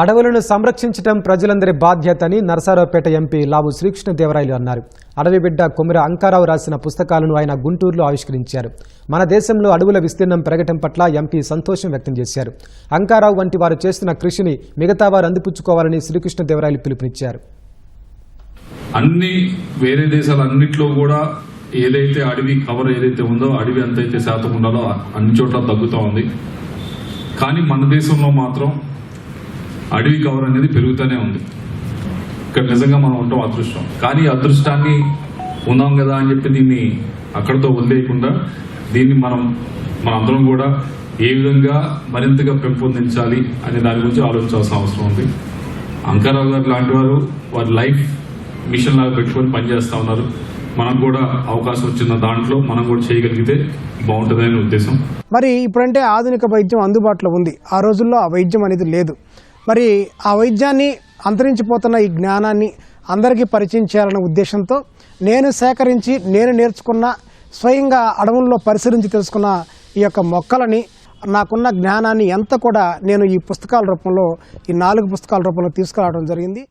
అడవులను సంరక్షించడం ప్రజలందరి బాధ్యత అని నరసారావుపేట ఎంపీ లావు శ్రీకృష్ణదేవరాయలు అన్నారు. అడవి బిడ్డ కొమిర అంకారావు రాసిన పుస్తకాలను ఆయన గుంటూరులో ఆవిష్కరించారు. మన దేశంలో అడవుల విస్తీర్ణం పెరగటం పట్ల ఎంపీ సంతోషం వ్యక్తం చేశారు. అంకారావు వంటి వారు చేస్తున్న కృషిని మిగతా వారు అందిపుచ్చుకోవాలని శ్రీకృష్ణదేవరాయలు పిలుపునిచ్చారు. అన్ని వేరే దేశాలన్నిట్లో కూడా ఏదైతే అడవి కవర్ ఏదైతే ఉందో అడవి ఎంతైతే శాతం ఉండాలో అన్ని చోట్ల తగ్గుతూ ఉంది. కానీ మన దేశంలో మాత్రం అడవి కవర్ అనేది పెరుగుతూనే ఉంది. ఇక్కడ నిజంగా మనం ఉండటం అదృష్టం. కానీ అదృష్టాన్ని ఉన్నాం కదా అని చెప్పి దీన్ని అక్కడతో వదిలేయకుండా దీన్ని మనం మన అందరం కూడా ఏ విధంగా మరింతగా పెంపొందించాలి అనే దాని గురించి ఆలోచించాల్సిన అవసరం ఉంది. అంకారావు గారు లాంటి వారు వారి లైఫ్ మిషన్ లాగా పెట్టుకొని పనిచేస్తా ఉన్నారు. మనకు కూడా అవకాశం వచ్చిన దాంట్లో మనం కూడా చేయగలిగితే బాగుంటుందనే ఉద్దేశం. మరి ఇప్పుడంటే ఆధునిక వైద్యం అందుబాటులో ఉంది. ఆ రోజుల్లో ఆ వైద్యం అనేది లేదు. మరి ఆ వైద్యాన్ని అంతరించిపోతున్న ఈ జ్ఞానాన్ని అందరికీ పరిచయం చేయాలనే ఉద్దేశంతో నేను సేకరించి నేను నేర్చుకున్న స్వయంగా అడవుల్లో పరిశీలించి తెలుసుకున్న ఈ యొక్క మొక్కలని నాకున్న జ్ఞానాన్ని ఎంత కూడా నేను ఈ పుస్తకాల రూపంలో ఈ నాలుగు పుస్తకాల రూపంలో తీసుకురావడం జరిగింది.